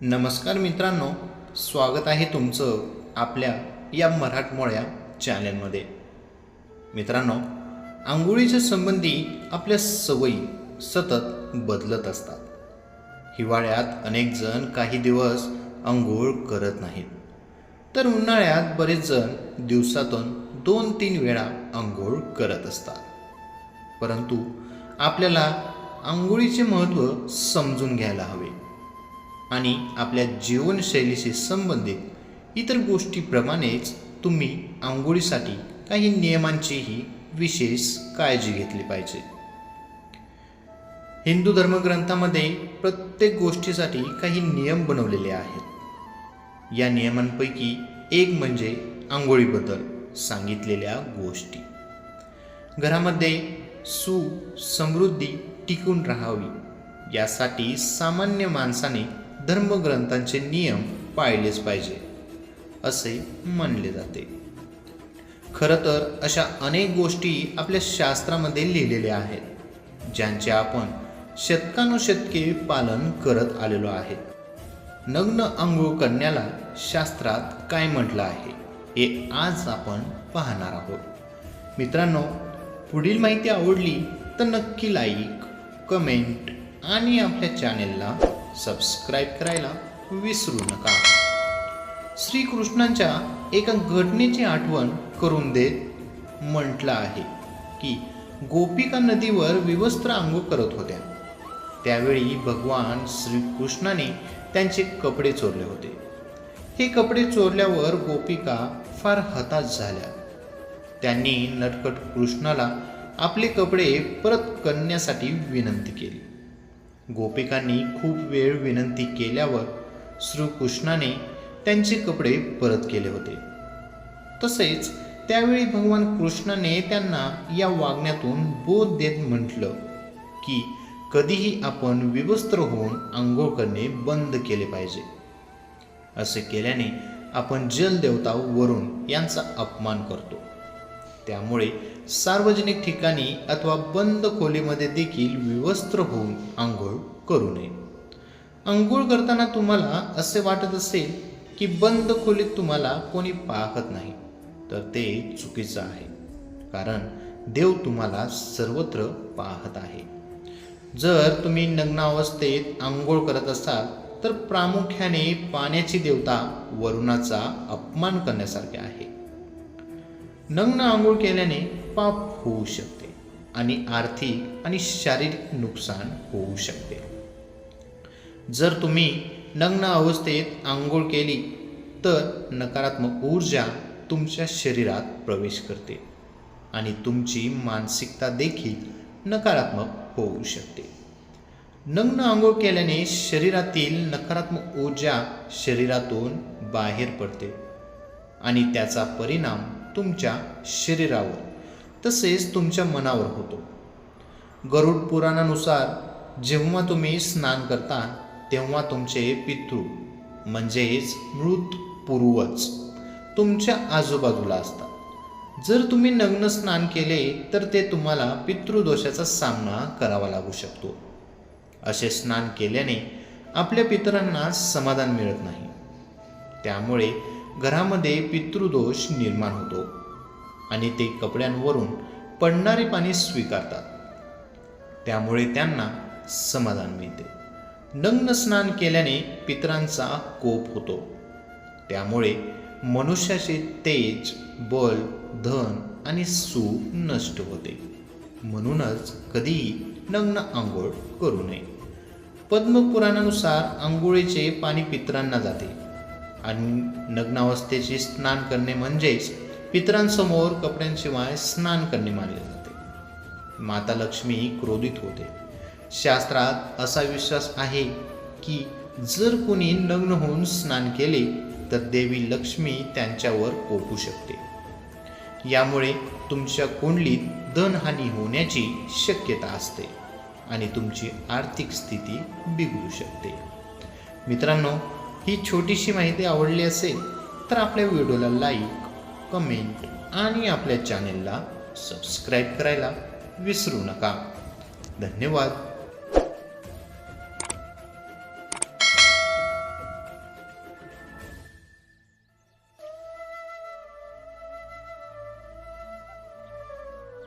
नमस्कार मित्रांनो स्वागत आहे तुमचं आपल्या या मराठमोळ्या चॅनलमध्ये. मित्रांनो आंघोळीच्या संबंधी आपल्या सवयी सतत बदलत असतात. हिवाळ्यात अनेक जण काही दिवस आंघोळ करत नाहीत. तर उन्हाळ्यात बरेच जण दिवसातून दोन तीन वेळा आंघोळ करत असतात. परंतु आपल्याला आंघोळीचे महत्त्व समजून घ्यायला हवे. आणि आपल्या जीवनशैलीशी संबंधित इतर गोष्टीप्रमाणेच तुम्ही आंघोळीसाठी काही नियमांचीही विशेष काळजी घेतली पाहिजे. हिंदू धर्मग्रंथामध्ये प्रत्येक गोष्टीसाठी काही नियम बनवलेले आहेत. या नियमांपैकी एक म्हणजे आंघोळीबद्दल सांगितलेल्या गोष्टी. घरामध्ये सु समृद्धी टिकून राहावी यासाठी सामान्य माणसाने धर्मग्रंथांचे नियम पाळलेच पाहिजे असे मानले जाते. खरं तर अशा अनेक गोष्टी आपल्या शास्त्रामध्ये लिहिलेल्या आहेत ज्यांचे आपण शतकानुशतके पालन करत आलेलो आहेत. नग्न आंघोळ करण्याला शास्त्रात काय म्हटलं आहे हे आज आपण पाहणार आहोत. मित्रांनो पुढील माहिती आवडली तर नक्की लाईक कमेंट आणि आपल्या चॅनेलला सबस्क्राईब करायला विसरू नका. श्रीकृष्णांच्या एका घटनेची आठवण करून देत म्हटलं आहे की गोपिका नदीवर विवस्त्र आंघोळ करत होत्या. त्यावेळी भगवान श्रीकृष्णाने त्यांचे कपडे चोरले होते. हे कपडे चोरल्यावर गोपिका फार हताश झाल्या. त्यांनी नटकट कृष्णाला आपले कपडे परत करण्यासाठी विनंती केली. गोपिकांनी खूप वेळ विनंती केल्यावर श्रीकृष्णाने त्यांचे कपडे परत केले होते. तसेच त्यावेळी भगवान कृष्णाने त्यांना या वागण्यातून बोध देत म्हटलं की कधीही आपण विवस्त्र होऊन आंघोळ करणे बंद केले पाहिजे. असे केल्याने आपण जलदेवता वरुण यांचा अपमान करतो. त्यामुळे सार्वजनिक ठिकाणी अथवा बंद खोलीमध्ये देखील विवस्त्र होऊन आंघोळ करू नये. आंघोळ करताना तुम्हाला असे वाटत असेल की बंद खोलीत तुम्हाला कोणी पाहत नाही तर ते चुकीचं आहे. कारण देव तुम्हाला सर्वत्र पाहत आहे. जर तुम्ही नग्नावस्थेत आंघोळ करत असाल तर प्रामुख्याने पाण्याची देवता वरुणाचा अपमान करण्यासारखे आहे. नग्न आंघोळ केल्याने पाप होऊ शकते आणि आर्थिक आणि शारीरिक नुकसान होऊ शकते. जर तुम्ही नग्न अवस्थेत आंघोळ केली तर नकारात्मक ऊर्जा तुमच्या शरीरात प्रवेश करते आणि तुमची मानसिकता देखील नकारात्मक होऊ शकते. नग्न आंघोळ केल्याने शरीरातील नकारात्मक ऊर्जा शरीरातून बाहेर पडते आणि त्याचा परिणाम तुमच्या शरीरावर तसेच तुमच्या मनावर होतो. गरुड पुराणानुसार जेव्हा तुम्ही स्नान करता तेव्हा तुमचे पितृ म्हणजेच मृत पूर्वज तुमच्या आजूबाजूला असतात. जर तुम्ही नग्न स्नान केले तर ते तुम्हाला पितृदोषाचा सामना करावा लागू शकतो. असे स्नान केल्याने आपल्या पितरांना समाधान मिळत नाही. त्यामुळे घरामध्ये पितृदोष निर्माण होतो. आणि ते कपड्यांवरून पडणारे पाणी स्वीकारतात. त्यामुळे त्यांना समाधान मिळते. नग्न स्नान केल्याने पितरांचा कोप होतो. त्यामुळे मनुष्याचे तेज बल धन आणि सुख नष्ट होते. म्हणूनच कधीही नग्न आंघोळ करू नये. पद्मपुराणानुसार आंघोळीचे पाणी पितरांना जाते. आणि नग्नावस्थेचे स्नान करणे म्हणजेच पितरांसमोर कपड्यांशिवाय स्नान करणे मानले जाते. माता लक्ष्मी क्रोधित होते. शास्त्रात असा विश्वास आहे की जर कोणी नग्न होऊन स्नान केले तर देवी लक्ष्मी त्यांच्यावर कोपू शकते. यामुळे तुमच्या कुंडलीत धनहानी होण्याची शक्यता असते आणि तुमची आर्थिक स्थिती बिघडू शकते. मित्रांनो ही छोटीशी माहिती आवडली असेल तर आपल्या व्हिडिओला लाईक कमेंट आणि आपल्या चॅनेलला सबस्क्राईब करायला विसरू नका. धन्यवाद.